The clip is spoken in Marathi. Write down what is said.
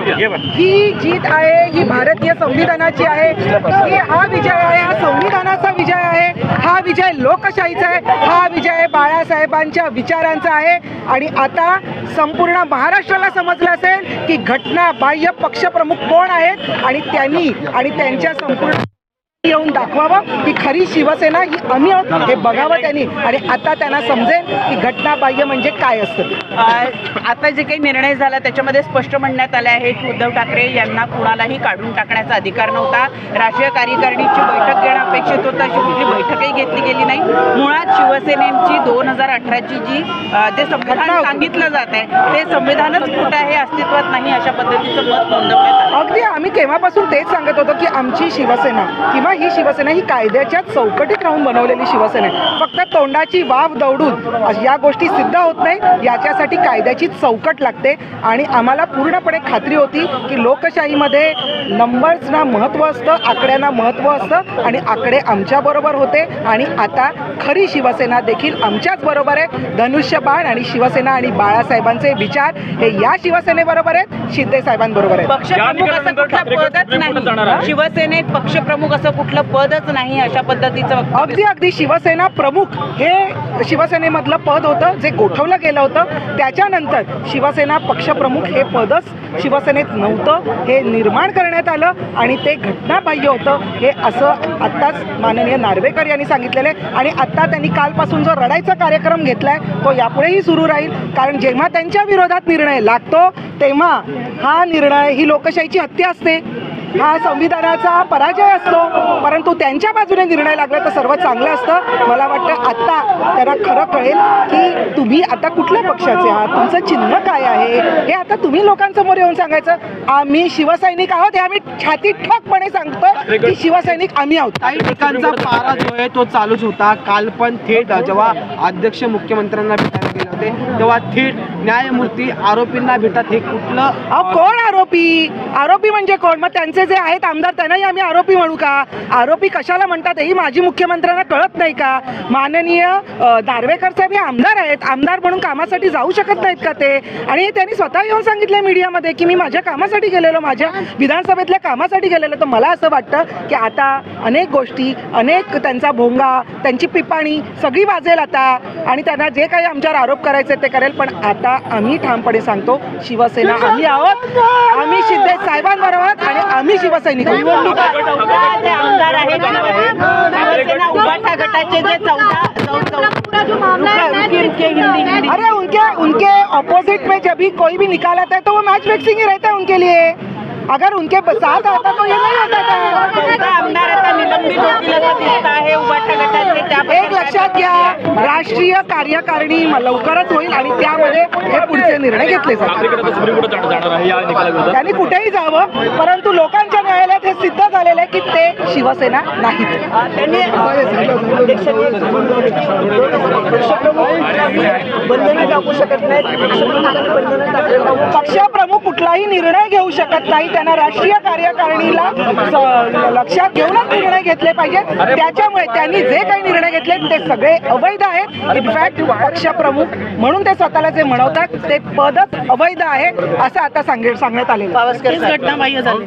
ही जीत आहे ही भारतीय संविधानाची आहे. ही हा विजय आहे हा संविधानाचा विजय आहे. हा विजय लोकशाहीचा आहे. हा विजय बाळासाहेबांच्या विचारांचा आहे. आणि आता संपूर्ण महाराष्ट्राला समजलं असेल की घटना बाह्य पक्षप्रमुख कोण आहेत? आणि त्यांनी आणि त्यांच्या संपूर्ण येऊन दाखवावं की खरी शिवसेना ही आम्ही आहोत हे बघावं त्यांनी. आणि आता त्यांना समजेल की घटना बाह्य म्हणजे काय असतं. ते. आता जे काही निर्णय झाला त्याच्यामध्ये स्पष्ट म्हणण्यात आले आहे की उद्धव ठाकरे यांना कुणालाही काढून टाकण्याचा अधिकार नव्हता. राष्ट्रीय कार्यकारिणीची बैठक घेणं अपेक्षित होतं. अशी कुठली बैठकही घेतली गेली नाही. मुळात शिवसेनेची दोन हजार अठराची जी जे संविधान सांगितलं जात आहे ते संविधानच कुठं आहे. अस्तित्वात नाही अशा पद्धतीचं मत नोंदवण्यात अगदी आम्ही केव्हापासून तेच सांगत होतो की आमची शिवसेना किंवा ही शिवसेना ही कायद्याच्या चौकटीत राहून बनवलेली शिवसेना आहे. फक्त तोंडाची वाव दौडून या गोष्टी सिद्ध होत नाही याच्यासाठी कायद्याची चौकट लागते आणि आम्हाला पूर्णपणे खात्री होती की लोकशाहीमध्ये नंबर्सना महत्त्व असतं आकड्यांना महत्त्व असतं आणि आकडे आमच्याबरोबर होते आणि आता खरी शिवसेना देखील आमच्याच बरोबर आहे. धनुष्यबाण आणि शिवसेना आणि बाळासाहेबांचे विचार हे या शिवसेना शिवसेनेबरोबर आहेत शिंदे साहेबांबरोबर आहेत. पक्षप्रमुख असं कुठलं पदच नाही. शिवसेनेत पक्षप्रमुख असं कुठलं पदच नाही अशा पद्धतीचं अगदी अगदी शिवसेना प्रमुख हे शिवसेनेमधलं पद होतं जे गोठवलं गेलं होतं. त्याच्यानंतर शिवसेना पक्षप्रमुख हे पदच शिवसेनेत नव्हतं हे निर्माण करण्यात आलं आणि ते घटनाबाह्य होतं. हे असं आत्ताच माननीय नार्वेकर यांनी सांगितलेलं आहे. आणि आत्ता त्यांनी कालपासून जो रडायचा कार्यक्रम घेतलाय तो यापुढेही सुरू राहील. कारण जेव्हा त्यांच्या विरोधात निर्णय लागतो तेव्हा हा निर्णय ही लोकशाहीची हत्या असते. हा संविधानाचा पराजय असतो. परंतु त्यांच्या बाजूने निर्णय लागला तर सर्व चांगलं असतं. मला वाटतं आत्ता त्यांना खरं कळेल की तुम्ही आता कुठल्या पक्षाचे आहात? तुमचं चिन्ह काय आहे? हे आता तुम्ही लोकांसमोर येऊन सांगायचं. आम्ही शिवसैनिक आहोत हे आम्ही छाती ठोकपणे सांगतो की शिवसैनिक आम्ही आहोत. काही ठिकाणचा पारा जो आहे तो चालूच होता. काल पण थेट जेव्हा अध्यक्ष मुख्यमंत्र्यांना भेटायला गेले होते तेव्हा थेट न्यायमूर्ती आरोपींना भेटत हे कुठलं कोण आरोपी आरोपी म्हणजे कोण? मग त्यांचे जे आहेत आमदार त्यांनाही आम्ही आरोपी म्हणू का? आरोपी कशाला म्हणतात ही माझी मुख्यमंत्र्यांना कळत नाही का? माननीय दारवेकर साहेब हे आमदार आहेत. आमदार म्हणून कामासाठी जाऊ शकत नाहीत का ते? आणि त्यांनी स्वतः येऊन सांगितलं मीडियामध्ये की मी माझ्या कामासाठी गेलेलो माझ्या विधानसभेतल्या कामासाठी गेलेलो. तर मला असं वाटतं की आता अनेक गोष्टी अनेक त्यांचा भोंगा त्यांची पिपाणी सगळी वाजेल आता. आणि त्यांना जे काही आमच्यावर आरोप करायचे ते करेल. पण आता आम्ही ठामपणे सांगतो शिवसेना आम्ही आहोत. आम्ही शिंदे साहेबांबरोबर आहोत आणि आम्ही शिवसैनिक आमदार अरे उनके उनके अपोजिट में जब भी कोई भी निकाल आता है तो वो मैच फिक्सिंग ही रहता है उनके लिए। अगर उनके साथ आता तो ये नहीं होता था। आमदार आता निलंबित एक लक्षात घ्या राष्ट्रीय कार्यकारिणी लवकरच होईल आणि त्यामध्ये हे निर्णय घेतले जातात. त्यांनी कुठेही जावं परंतु लोकांच्या न्यायालयात हे सिद्ध झालेलं आहे की ते शिवसेना नाहीत. त्यांनी बंधनं टाकू शकत नाहीत. पक्षप्रमुख कुठलाही निर्णय घेऊ शकत नाही. त्यांना राष्ट्रीय कार्यकारिणीला लक्षात घेऊनच निर्णय घेतले पाहिजेत. त्याच्यामुळे त्यांनी जे काही निर्णय घेतले ते सगळे अवैध आहेत. इनफॅक्ट पक्षप्रमुख म्हणून ते स्वतःला जे म्हणवतात ते पदच अवैध आहे असं आता सांगे सांगण्यात. घटना झाली.